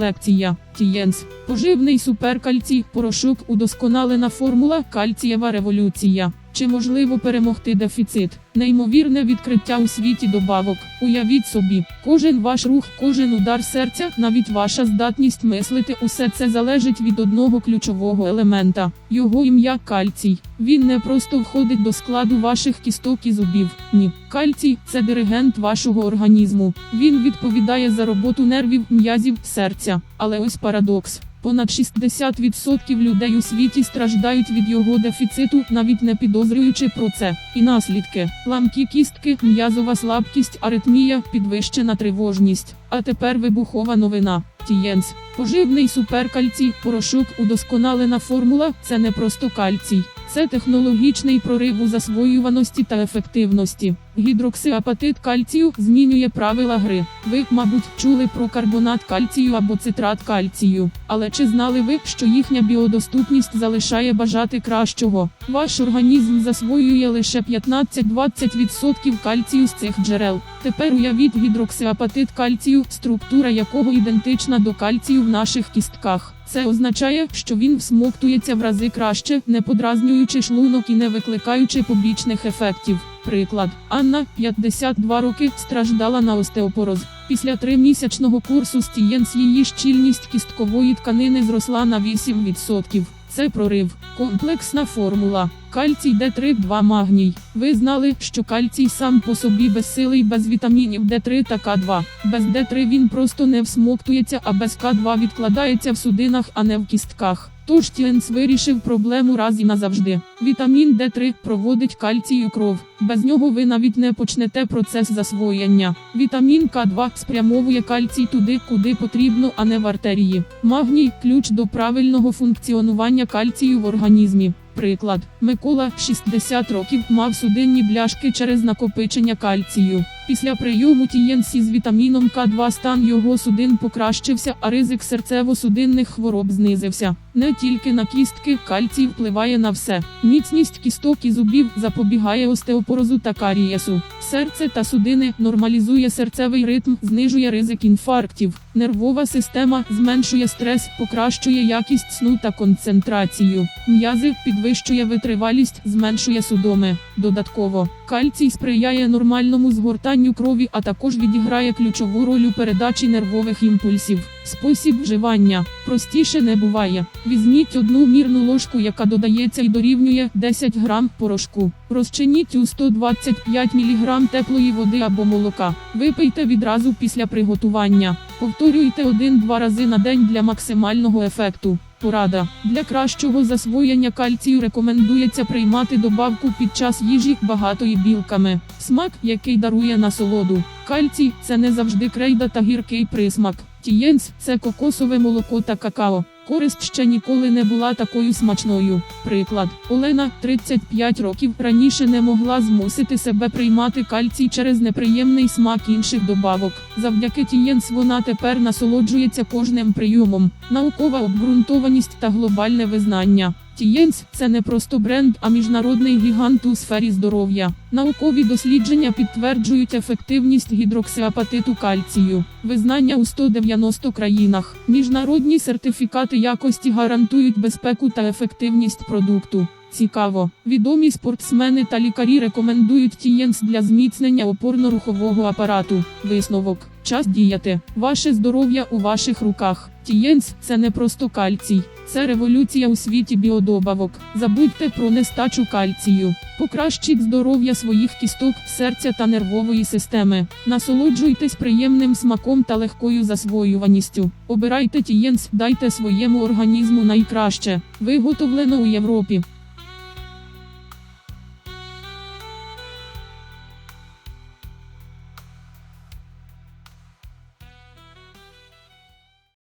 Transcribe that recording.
Лекція Тієнс. Поживний суперкальцій, порошок, удосконалена формула, кальцієва революція. Чи можливо перемогти дефіцит? Неймовірне відкриття у світі добавок. Уявіть собі, кожен ваш рух, кожен удар серця, навіть ваша здатність мислити, усе це залежить від одного ключового елемента. Його ім'я кальцій. Він не просто входить до складу ваших кісток і зубів. Ні, кальцій це диригент вашого організму. Він відповідає за роботу нервів, м'язів, серця. Але ось парадокс. Понад 60% людей у світі страждають від його дефіциту, навіть не підозрюючи про це. І наслідки: ламкі кістки, м'язова слабкість, аритмія, підвищена тривожність. А тепер вибухова новина. Тієнс. Поживний суперкальцій, порошок, удосконалена формула це не просто кальцій. Це технологічний прорив у засвоюваності та ефективності. Гідроксиапатит кальцію змінює правила гри. Ви, мабуть, чули про карбонат кальцію або цитрат кальцію. Але чи знали ви, що їхня біодоступність залишає бажати кращого? Ваш організм засвоює лише 15-20% кальцію з цих джерел. Тепер уявіть гідроксиапатит кальцію, структура якого ідентична до кальцію в наших кістках. Це означає, що він всмоктується в рази краще, не подразнюючи шлунок і не викликаючи побічних ефектів. Приклад, Анна, 52 роки, страждала на остеопороз. Після тримісячного курсу стієнс її щільність кісткової тканини зросла на 8%. Це прорив, комплексна формула. Кальцій Д3 2 магній. Ви знали, що кальцій сам по собі безсилий без вітамінів Д3 та К2. Без Д3 він просто не всмоктується, а без К2 відкладається в судинах, а не в кістках. Тож Тіенс вирішив проблему раз і назавжди. Вітамін Д3 проводить кальцію кров. Без нього ви навіть не почнете процес засвоєння. Вітамін К2 спрямовує кальцій туди, куди потрібно, а не в артерії. Магній ключ до правильного функціонування кальцію в організмі. Приклад, Микола, 60 років, мав судинні бляшки через накопичення кальцію. Після прийому тієнсі з вітаміном К2 стан його судин покращився, а ризик серцево-судинних хвороб знизився. Не тільки на кістки, кальцій впливає на все. Міцність кісток і зубів запобігає остеопорозу та карієсу. Серце та судини нормалізує серцевий ритм, знижує ризик інфарктів. Нервова система зменшує стрес, покращує якість сну та концентрацію. М'язи підвищує витривалість, зменшує судоми. Додатково, кальцій сприяє нормальному згортанню крові, а також відіграє ключову роль у передачі нервових імпульсів. Спосіб вживання простіше не буває. Візьміть одну мірну ложку, яка додається і дорівнює 10 грам порошку. Розчиніть у 125 мг теплої води або молока. Випийте відразу після приготування. Повторюйте один-два рази на день для максимального ефекту. Порада для кращого засвоєння кальцію рекомендується приймати добавку під час їжі багатої білками. Смак, який дарує насолоду. Кальцій це не завжди крейда та гіркий присмак. Тієнс це кокосове молоко та какао. Користь ще ніколи не була такою смачною. Приклад, Олена, 35 років, раніше не могла змусити себе приймати кальцій через неприємний смак інших добавок. Завдяки Тієнс вона тепер насолоджується кожним прийомом. Наукова обґрунтованість та глобальне визнання. Тієнс це не просто бренд, а міжнародний гігант у сфері здоров'я. Наукові дослідження підтверджують ефективність гідроксиапатиту кальцію. Визнання у 190 країнах. Міжнародні сертифікати якості гарантують безпеку та ефективність продукту. Цікаво, відомі спортсмени та лікарі рекомендують Тієнс для зміцнення опорно-рухового апарату. Висновок. Час діяти. Ваше здоров'я у ваших руках. Тієнс це не просто кальцій, це революція у світі біодобавок. Забудьте про нестачу кальцію. Покращіть здоров'я своїх кісток, серця та нервової системи. Насолоджуйтесь приємним смаком та легкою засвоюваністю. Обирайте Тієнс, дайте своєму організму найкраще. Виготовлено у Європі.